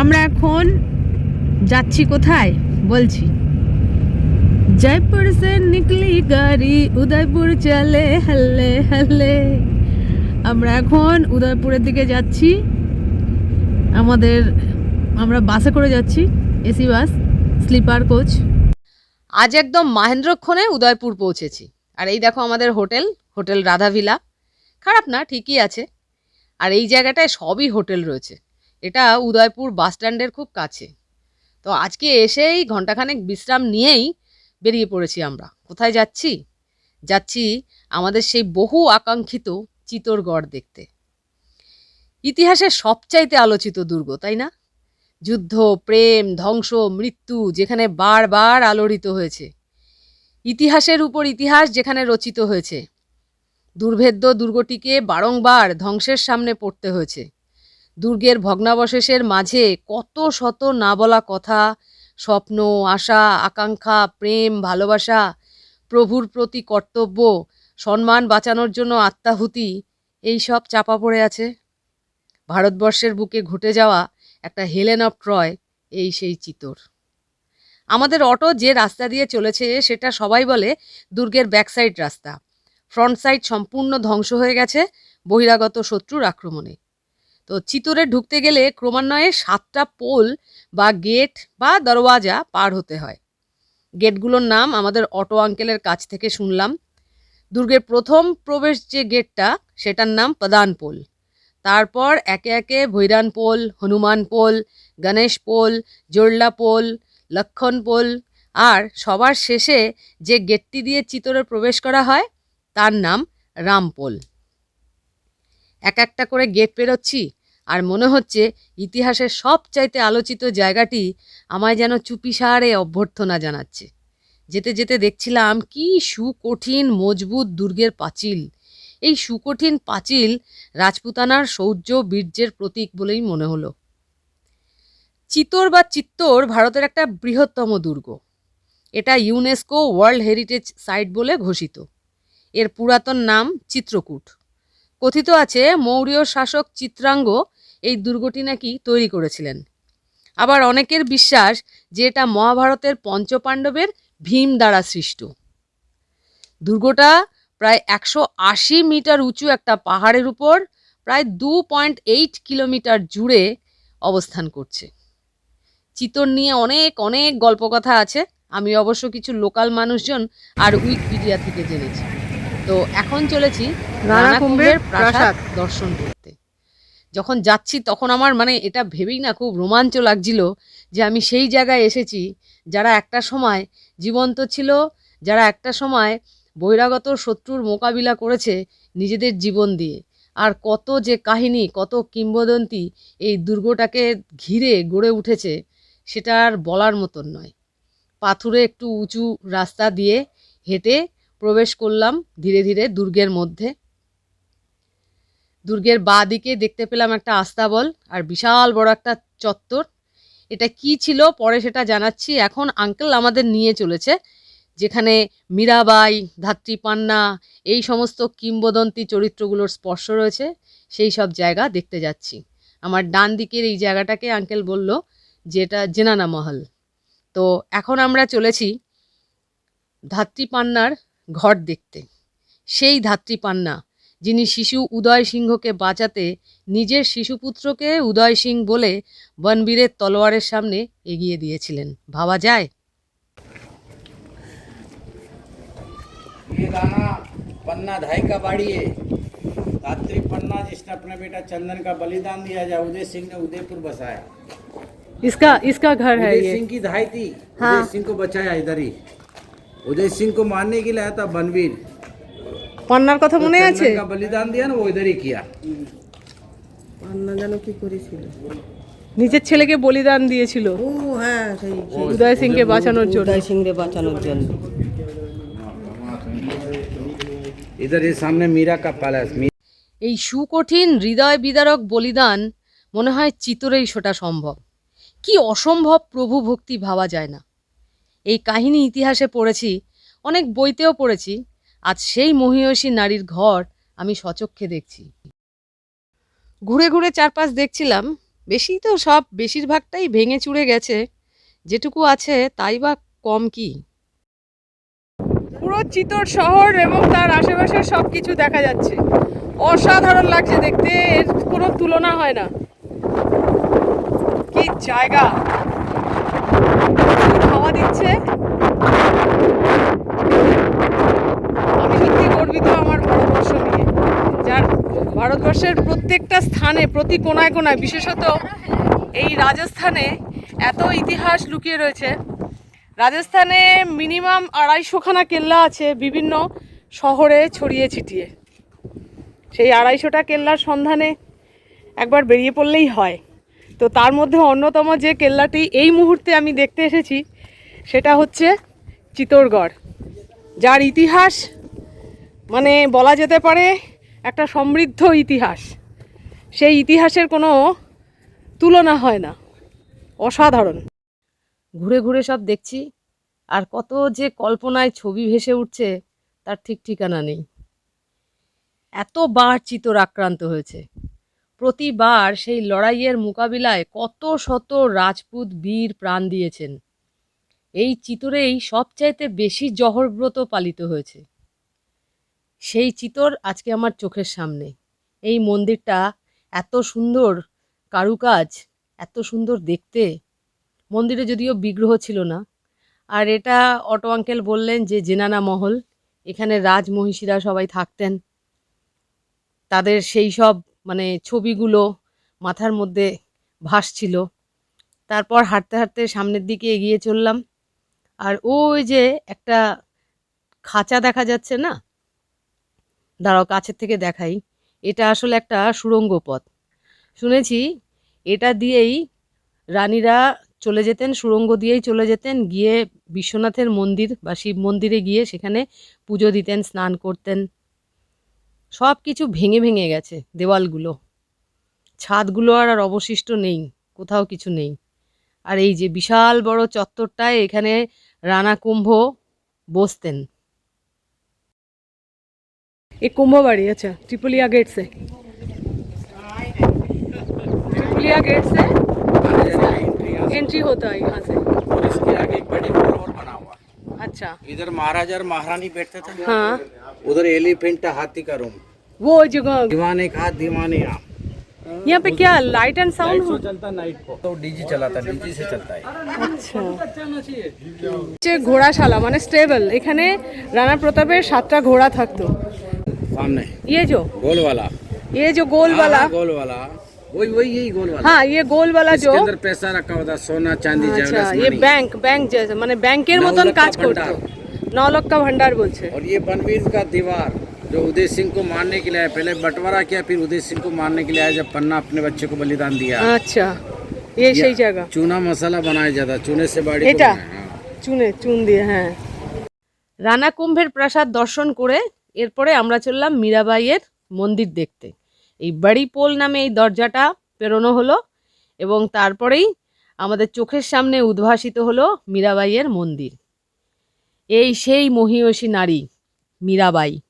আমরা এখন যাচ্ছি কোথায়? বলছি। জয়পুর সে নিকলি গাড়ি, উদয়পুর চলে হল্লে হল্লে আমরা এখন উদয়পুরের দিকে যাচ্ছি। আমাদের, আমরা বাসে করে যাচ্ছি, এসি বাস, স্লিপার, কোচ। আজ একদম মাহেন্দ্রক্ষণে উদয়পুর পৌঁছেছি। আর এই দেখো আমাদের হোটেল হোটেল রাধাভিলা। খারাপ না, ঠিকই আছে। আর এই জায়গাটায় সবই হোটেল রয়েছে। এটা উদয়পুর বাস স্ট্যান্ডের খুব কাছে। তো আজকে এসেই ঘন্টাখানেক বিশ্রাম নিয়েই বেরিয়ে পড়েছি আমরা। কোথায় যাচ্ছি? যাচ্ছি আমাদের সেই বহু আকাঙ্ক্ষিত চিতোরগড় দেখতে। ইতিহাসের সবচাইতে আলোচিত দুর্গ, তাই না? যুদ্ধ, প্রেম, ধ্বংস, মৃত্যু যেখানে বারবার আলোড়িত হয়েছে। ইতিহাসের উপর ইতিহাস যেখানে রচিত হয়েছে। দুর্ভেদ্য দুর্গটিকে বারংবার ধ্বংসের সামনে পড়তে হয়েছে। দুর্গের ভগ্নাবশেষের মাঝে কত শত না বলা কথা, স্বপ্ন, আশা, আকাঙ্ক্ষা, প্রেম, ভালোবাসা, প্রভুর প্রতি কর্তব্য, সম্মান বাঁচানোর জন্য আত্মাহুতি, এই সব চাপা পড়ে আছে। ভারতবর্ষের বুকে ঘটে যাওয়া একটা হেলেন অফ ট্রয়, এই সেই চিতর। আমাদের অটো যে রাস্তা দিয়ে চলেছে, সেটা সবাই বলে দুর্গের ব্যাকসাইড রাস্তা। ফ্রন্ট সাইড সম্পূর্ণ ধ্বংস হয়ে গেছে বহিরাগত শত্রুর আক্রমণে। তো চিতরে ঢুকতে গেলে ক্রমান্বয়ে সাতটা পোল বা গেট বা দরওয়াজা পার হতে হয়। গেটগুলোর নাম আমাদের অটো আঙ্কেলের কাছ থেকে শুনলাম। দুর্গের প্রথম প্রবেশ যে গেটটা, সেটার নাম প্রদান পোল। তারপর একে একে Bhairon pole, Hanuman pole, Ganesh pole, Jorla pole, Lakshman pole, আর সবার শেষে যে গেটটি দিয়ে চিতরে প্রবেশ করা হয়, তার নাম রামপোল এক একটা করে গেট পেরোচ্ছি আর মনে হচ্ছে ইতিহাসের সবচাইতে আলোচিত জায়গাটি আমায় যেন চুপিসারে অভ্যর্থনা জানাচ্ছে। যেতে যেতে দেখছিলাম কি সুকঠিন, মজবুত দুর্গের পাঁচিল। এই সুকঠিন পাঁচিল রাজপুতানার শৌর্য বীর্যের প্রতীক বলেই মনে হলো। চিতোর বা চিত্তর ভারতের একটা বৃহত্তম দুর্গ। এটা ইউনেস্কো ওয়ার্ল্ড হেরিটেজ সাইট বলে ঘোষিত। এর পুরাতন নাম চিত্রকূট। কথিত আছে মৌর্য শাসক চিত্রাঙ্গ এই দুর্গটি নাকি তৈরি করেছিলেন। আবার অনেকের বিশ্বাস যে এটা মহাভারতের পঞ্চপাণ্ডবের ভীম দ্বারা সৃষ্ট। দুর্গটা প্রায় একশো আশি মিটার উঁচু একটা পাহাড়ের উপর প্রায় দু পয়েন্ট এইট কিলোমিটার জুড়ে অবস্থান করছে। চিতর নিয়ে অনেক অনেক গল্পকথা আছে। আমি অবশ্য কিছু লোকাল মানুষজন আর উইকিপিডিয়া থেকে জেনেছি। তো এখন চলেছি রানাকুম্ভের প্রাসাদ। দর্শন করতে। যখন যাচ্ছি তখন আমার মানে এটা ভেবেই না খুব রোমাঞ্চ লাগছিল যে আমি সেই জায়গায় এসেছি, যারা একটা সময় জীবন্ত ছিল, যারা একটা সময় বহিরাগত শত্রুর মোকাবিলা করেছে নিজেদের জীবন দিয়ে। আর কত যে কাহিনী, কত কিংবদন্তি এই দুর্গটাকে ঘিরে গড়ে উঠেছে, সেটা আর বলার মতন নয়। পাথুরে একটু উঁচু রাস্তা দিয়ে হেঁটে প্রবেশ করলাম ধীরে ধীরে দুর্গের মধ্যে। দুর্গের বাঁ দিকে দেখতে পেলাম একটা আস্তাবল আর বিশাল বড় একটা চত্বর। এটা কি ছিল? পরে সেটা জানাচ্ছি। এখন আঙ্কেল আমাদের নিয়ে চলেছে, যেখানে মীরাবাই, ধাত্রী পান্না, এই সমস্ত কিংবদন্তি চরিত্রগুলোর স্পর্শ রয়েছে। সেই সব জায়গা দেখতে যাচ্ছি। আমার ডান দিকের এই জায়গাটাকে আঙ্কেল বলল, যেটা জেনানা মহল। তো এখন আমরা চলেছি ধাত্রী পান্নার ঘর দেখতে। সেই ধাত্রী পান্না যিনি শিশু উদয় সিংহকে বাঁচাতে নিজের শিশুপুত্রকে উদয় সিং বলে বনবীরের তলোয়ারের সামনে এগিয়ে দিয়েছিলেন ভাবা যায় ये दाना पन्ना धाई का बाड़ी है धात्री पन्ना जिसने अपना बेटा चंदन का बलिदान दिया जाए उदय सिंह ने उदयपुर बसाया इसका इसका घर है उदय ये सिंह की धाई थी हाँ। उदय सिंह को बचाया इधर ही उदय सिंह को मारने के लिए आया था बनवीर পান্নার কথা মনে আছে? বলিদান দিয়ে ওদেরই কিয়া পান্না যেন কি করেছিল? নিজের ছেলেকে বলিদান দিয়েছিল। ও হ্যাঁ সেই উদয় সিংকে বাঁচানোর জন্য। উদয় সিংকে বাঁচানোর জন্য। ইধার এই সামনে মীরা কা প্যালেস এই সুকঠিন হৃদয় বিদারক বলিদান মনে হয় চিতরেই সেটা সম্ভব। কি অসম্ভব প্রভু ভক্তি ভাবা যায় না। এই কাহিনী ইতিহাসে পড়েছি অনেক বইতেও পড়েছি আজ সেই মহিয়সী নারীর ঘর আমি সচক্ষে দেখছি। ঘুরে ঘুরে চারপাশ দেখছিলাম বেশি তো সব বেশিরভাগটাই ভেঙে চুড়ে গেছে। যেটুকু আছে তাই বা কম কি? পুরো চিতর শহর এবং তার আশেপাশের সব কিছু দেখা যাচ্ছে। অসাধারণ লাগছে দেখতে, এর কোনো তুলনা হয় না। কি জায়গা! হাওয়া দিচ্ছে আমি সত্যি গর্বিত আমার ভারতবর্ষ নিয়ে যার ভারতবর্ষের প্রত্যেকটা স্থানে, প্রতি কোনায় কোনায় বিশেষত এই রাজস্থানে এত ইতিহাস লুকিয়ে রয়েছে। রাজস্থানে মিনিমাম আড়াইশোখানা কেল্লা আছে বিভিন্ন শহরে ছড়িয়ে ছিটিয়ে। সেই আড়াইশোটা কেল্লার সন্ধানে একবার বেরিয়ে পড়লেই হয়। তো তার মধ্যে অন্যতম যে কেল্লাটি এই মুহূর্তে আমি দেখতে এসেছি, সেটা হচ্ছে চিত্তরগড় যার ইতিহাস মানে বলা যেতে পারে একটা সমৃদ্ধ ইতিহাস। সেই ইতিহাসের কোনো তুলনা হয় না। অসাধারণ। ঘুরে ঘুরে সব দেখছি, আর কত যে কল্পনায় ছবি ভেসে উঠছে, তার ঠিক ঠিকানা নেই। এতবার চিতর আক্রান্ত হয়েছে। প্রতিবার সেই লড়াইয়ের মোকাবিলায় কত শত রাজপুত বীর প্রাণ দিয়েছেন। এই চিতরেই সবচাইতে বেশি জহরব্রত পালিত হয়েছে। সেই চিতর আজকে আমার চোখের সামনে। এই মন্দিরটা এত সুন্দর কারুকাজ, এত সুন্দর দেখতে। মন্দিরে যদিও বিগ্রহ ছিল না। আর এটা অটো আঙ্কেল বললেন যে জেনানা মহল, এখানে রাজমহিষীরা সবাই থাকতেন। তাদের সেই সব মানে ছবিগুলো মাথার মধ্যে ভাসছিল। তারপর হাঁটতে হাঁটতে সামনের দিকে এগিয়ে চললাম। আর ওই যে একটা খাঁচা দেখা যাচ্ছে না? দাঁড়াও, কাছের থেকে দেখাই। এটা আসলে একটা সুড়ঙ্গ পথ। শুনেছি, এটা দিয়েই রানীরা চলে যেতেন, সুড়ঙ্গ দিয়েই চলে যেতেন, গিয়ে বিশ্বনাথের মন্দির বা শিব মন্দিরে গিয়ে সেখানে পুজো দিতেন, স্নান করতেন। সব কিছু ভেঙে ভেঙে গেছে দেওয়ালগুলো। ছাদগুলো আর আর অবশিষ্ট নেই, কোথাও কিছু নেই। আর এই যে বিশাল বড় চত্বরটায় এখানে রানা কুম্ভ বসতেন। एक कुंभवाड़ी अच्छा ट्रिपुलिया गेट से ट्रिपुलिया गेट से एंट्री होता है यहाँ से और इसके आगे एक बड़ी हॉल और बना हुआ अच्छा इधर महाराजा और महारानी बैठते थे हाँ उधर एलिफेंट हाथी का रूम वो जगह दीवाने का दीवाने आप यहाँ पे क्या लाइट एंड साउंड शो चलता नाइट को तो डीजी चलाता डीजी से चलता है আচ্ছা হচ্ছে ঘোড়াশালা মানে স্টেবল এখানে রানা প্রতাপের সাতটা ঘোড়া থাকতো सामने ये जो गोल वाला ये जो गोल हाँ, वाला हाँ, गोल वाला वही वही यही गोल वाला हाँ ये गोल वाला जो इसके अंदर पैसा रखा होता सोना चांदी আচ্ছা ज्वेलर्स ये मनी। ব্যাংক ব্যাংক जैसे মানে ব্যাংকের মতন নওলক্কা কাজ করতো ভান্ডার। নলক্কা ভান্ডার বলছে और ये बनवीर का दीवार जो उदय सिंह को मारने के लिए आया पहले बंटवारा किया फिर उदय सिंह को मारने के लिए आया जब पन्ना अपने बच्चे को बलिदान दिया আচ্ছা এই সেই জায়গা चूना मसाला बनाया जाता चूने से बाड़ी को এটা? बनाया, हाँ। চুনে চুন দিয়ে হ্যাঁ রানা কুম্ভের প্রাসাদ দর্শন করে এরপরে আমরা চললাম মীরাবাইয়ের মন্দির দেখতে। এই বাড়ি পোল নামে এই দরজাটা পেরোনো হলো এবং তারপরেই আমাদের চোখের সামনে উদ্ভাসিত হলো মীরাবাইয়ের মন্দির। এই সেই মহিয়সী নারী, মীরাবাই,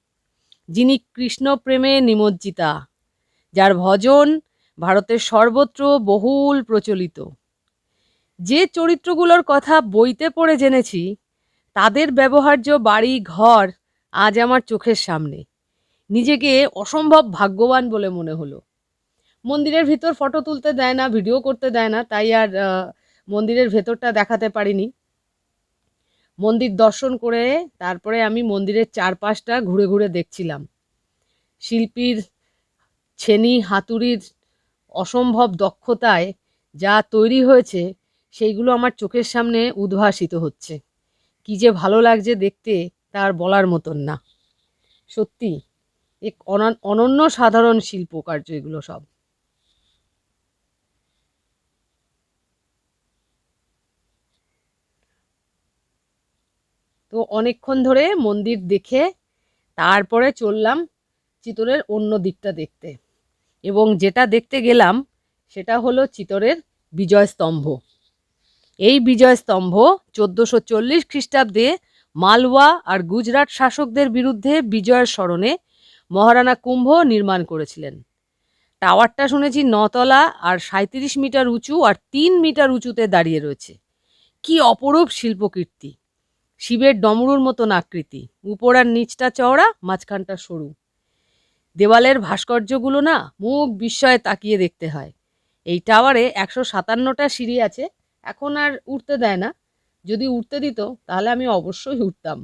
যিনি কৃষ্ণ প্রেমে নিমজ্জিতা, যার ভজন ভারতের সর্বত্র বহুল প্রচলিত। যে চরিত্রগুলোর কথা বইতে পড়ে জেনেছি, তাদের ব্যবহার্য বাড়ি, ঘর আজ আমার চোখের সামনে। নিজেকে অসম্ভব ভাগ্যবান বলে মনে হলো। মন্দিরের ভিতর ফটো তুলতে দেয় না, ভিডিও করতে দেয় না, তাই আর মন্দিরের ভেতরটা দেখাতে পারিনি। মন্দির দর্শন করে তারপরে আমি মন্দিরের চারপাশটা ঘুরে ঘুরে দেখছিলাম। শিল্পীর ছেনি হাতুড়ির অসম্ভব দক্ষতায় যা তৈরি হয়েছে, সেইগুলো আমার চোখের সামনে উদ্ভাসিত হচ্ছে। কি যে ভালো লাগছে দেখতে তার বলার মতন না। সত্যি, এক অনা- অনন্য সাধারণ শিল্পকার্য এগুলো সব। তো অনেকক্ষণ ধরে মন্দির দেখে তারপরে চললাম চিতরের অন্য দিকটা দেখতে। এবং যেটা দেখতে গেলাম সেটা হলো চিতরের বিজয় স্তম্ভ। এই বিজয় স্তম্ভ চোদ্দোশো চল্লিশ খ্রিস্টাব্দে মালওয়া আর গুজরাট শাসকদের বিরুদ্ধে বিজয়ের স্মরণে মহারানা কুম্ভ নির্মাণ করেছিলেন। টাওয়ারটা শুনেছি নতলা আর সাঁত্রিশ মিটার উঁচু আর তিন মিটার উঁচুতে দাঁড়িয়ে রয়েছে। কি অপরূপ শিল্পকীর্তি! শিবের ডমরুর মতন আকৃতি উপর আর নিচটা চওড়া, মাঝখানটা সরু। দেওয়ালের ভাস্কর্যগুলো না মুখ বিস্ময়ে তাকিয়ে দেখতে হয়। এই টাওয়ারে একশো সাতান্নটা সিঁড়ি আছে, এখন আর উঠতে দেয় না। যদি উঠতে দিত তাহলে আমি অবশ্যই উঠতাম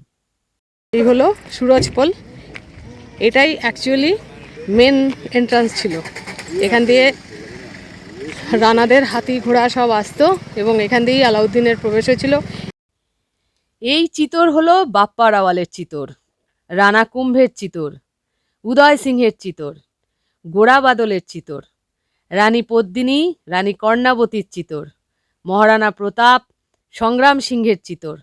এই হলো সুরজপোল এটাই অ্যাকচুয়ালি মেন এন্ট্রান্স ছিল। এখান দিয়ে রানাদের হাতি ঘোড়া সব আসতো এবং এখান দিয়েই আলাউদ্দিনের প্রবেশ হয়েছিল। এই চিতর হলো বাপ্পা রাওয়ালের চিতর রানা কুম্ভের চিতর উদয় সিংহের চিতর গোড়া বাদলের চিতর রানী পদ্মিনী রানী কর্ণাবতীর চিতর মহারানা প্রতাপ সংগ্রাম সিংহের চিতর।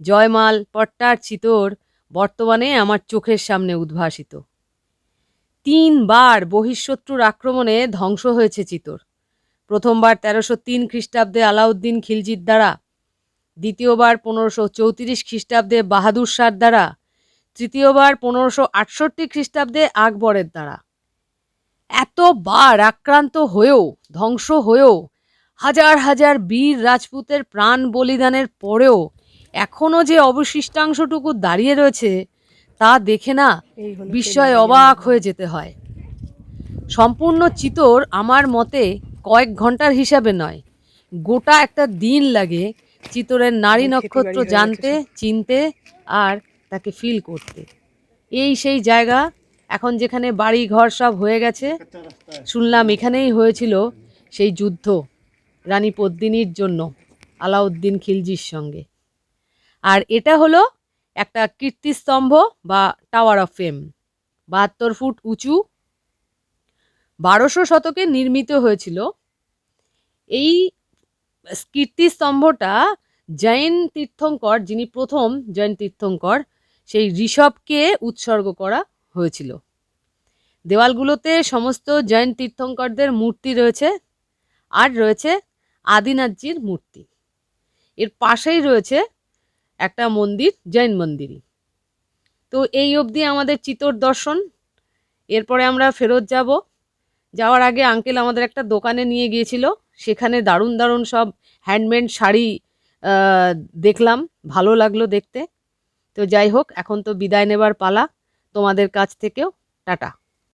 জয়মাল পট্টার চিতর বর্তমানে আমার চোখের সামনে উদ্ভাসিত। তিনবার বহিঃশত্রুর আক্রমণে ধ্বংস হয়েছে চিতর। প্রথমবার তেরোশো তিন খ্রিস্টাব্দে আলাউদ্দিন খিলজির দ্বারা, দ্বিতীয়বার পনেরোশো চৌত্রিশ খ্রিস্টাব্দে বাহাদুর শাহর দ্বারা, তৃতীয়বার পনেরোশো আটষট্টি খ্রিস্টাব্দে আকবরের দ্বারা। এতবার আক্রান্ত হয়েও, ধ্বংস হয়েও হাজার হাজার বীর রাজপুতের প্রাণ বলিদানের পরেও এখনও যে অবশিষ্টাংশটুকু দাঁড়িয়ে রয়েছে তা দেখে না বিস্ময়ে অবাক হয়ে যেতে হয়। সম্পূর্ণ চিতর আমার মতে কয়েক ঘণ্টার হিসাবে নয়। গোটা একটা দিন লাগে চিতরের নারী নক্ষত্র জানতে চিনতে আর তাকে ফিল করতে। এই সেই জায়গা এখন যেখানে বাড়ি ঘর সব হয়ে গেছে শুনলাম এখানেই হয়েছিল সেই যুদ্ধ। রানী পদ্মিনীর জন্য আলাউদ্দিন খিলজির সঙ্গে। আর এটা হলো একটা কীর্তিস্তম্ভ বা টাওয়ার অফ ফেম বাহাত্তর ফুট উঁচু, বারোশো শতকে নির্মিত হয়েছিল। এই কীর্তিস্তম্ভটা জৈন তীর্থঙ্কর, যিনি প্রথম জৈন তীর্থঙ্কর, সেই ঋষভকে উৎসর্গ করা হয়েছিল। দেওয়ালগুলোতে সমস্ত জৈন তীর্থঙ্করদের মূর্তি রয়েছে, আর রয়েছে আদিনাথজির মূর্তি। এর পাশেই রয়েছে একটা মন্দির, জৈন মন্দিরই। তো এই অবধি আমাদের চিতর দর্শন। এরপরে আমরা ফেরত যাব। যাওয়ার আগে আঙ্কেল আমাদের একটা দোকানে নিয়ে গিয়েছিল। সেখানে দারুণ দারুণ সব হ্যান্ডমেড শাড়ি দেখলাম। ভালো লাগল দেখতে। তো যাই হোক, এখন তো বিদায় নেবার পালা। তোমাদের কাছ থেকেও টাটা।